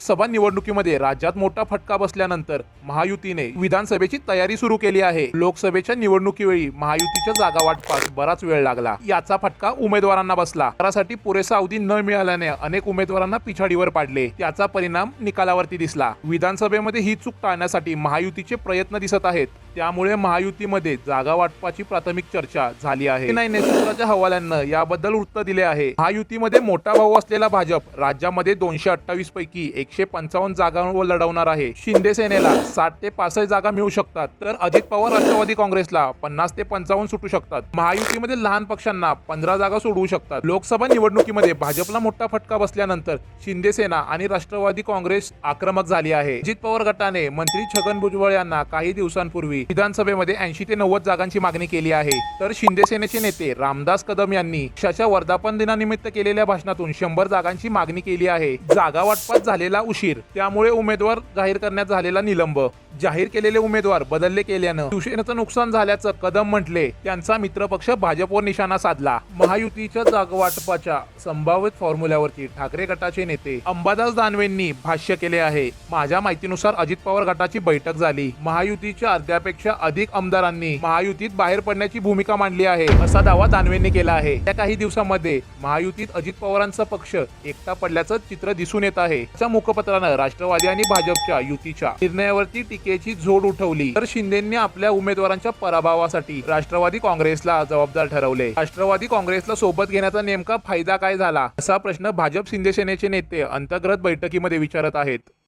लोकसभा निवडणुकीमध्ये राज्यात मोठा फटका बसल्यानंतर महायुतीने विधानसभेची तयारी सुरू केली आहे. लोकसभेच्या निवडणुकीवेळी महायुतीच्या जागा वाटपास बराच वेळ लागला. याचा फटका उमेदवारांना बसला. त्यासाठी पुरेसा अवधी न मिळाल्याने अनेक उमेदवारांना पिछाडीवर पाडले. त्याचा परिणाम निकालावरती दिसला. विधानसभेमध्ये ही चूक टाळण्यासाठी महायुतीचे प्रयत्न दिसत आहेत. त्यामुळे महायुतीमध्ये जागा वाटपाची प्राथमिक चर्चा झाली आहे. नाही नेतृत्वाच्या हवाल्यांना याबद्दल वृत्त दिले आहे. महायुतीमध्ये मोठा भाऊ असलेला भाजप राज्यामध्ये दोनशे अठ्ठावीस पैकी एकशे पंचावन्न जागांवर लढवणार आहे. शिंदे सेनेला साठ ते पासष्ट जागा मिळू शकतात. तर अजित पवार राष्ट्रवादी काँग्रेसला पन्नास ते पंचावन्न सुटू शकतात. महायुतीमध्ये लहान पक्षांना पंधरा जागा सोडवू शकतात. लोकसभा निवडणुकीमध्ये भाजपला मोठा फटका बसल्यानंतर शिंदे सेना आणि राष्ट्रवादी काँग्रेस आक्रमक झाली आहे. अजित पवार गटाने मंत्री छगन भुजबळ यांना काही दिवसांपूर्वी विधानसभेमध्ये ऐंशी ते नव्वद जागांची मागणी केली आहे. तर शिंदे सेनेचे नेते रामदास कदम यांनी पक्षाच्या वर्धापन दिनानिमित्त केलेल्या भाषणातून शंभर जागांची मागणी केली आहे. जागा वाटपात झालेला उशीर त्यामुळे उमेदवार जाहीर करण्यात झालेला निलंब. जाहीर केलेले उमेदवार बदलले केल्यानं शिवसेनेचं नुकसान झाल्याचं कदम म्हटले. त्यांचा मित्रपक्ष भाजपवर निशाणा साधला. महायुतीच्या जागा वाटपाच्या संभावित फॉर्म्युल्यावरती ठाकरे गटाचे नेते अंबादास दानवेंनी भाष्य केले आहे. माझ्या माहितीनुसार अजित पवार गटाची बैठक झाली. महायुतीच्या पेक्षा अधिक आमदारांनी महायुतीत बाहेर पडण्याची भूमिका मांडली आहे असा दावा दानवेंनी केला आहे. त्या काही दिवसांमध्ये महायुतीत अजित पवारांचा पक्ष एकटा पडल्याचं चित्र दिसून येत आहे. त्या मुखपत्रानं राष्ट्रवादी आणि भाजपच्या युतीच्या निर्णयावरती टीकेची झोड उठवली. तर शिंदेंनी आपल्या उमेदवारांच्या पराभवासाठी राष्ट्रवादी काँग्रेसला जबाबदार ठरवले. राष्ट्रवादी काँग्रेसला सोबत घेण्याचा नेमका फायदा काय झाला असा प्रश्न भाजप शिंदेसेनेचे नेते अंतर्गत बैठकीमध्ये विचारत आहेत.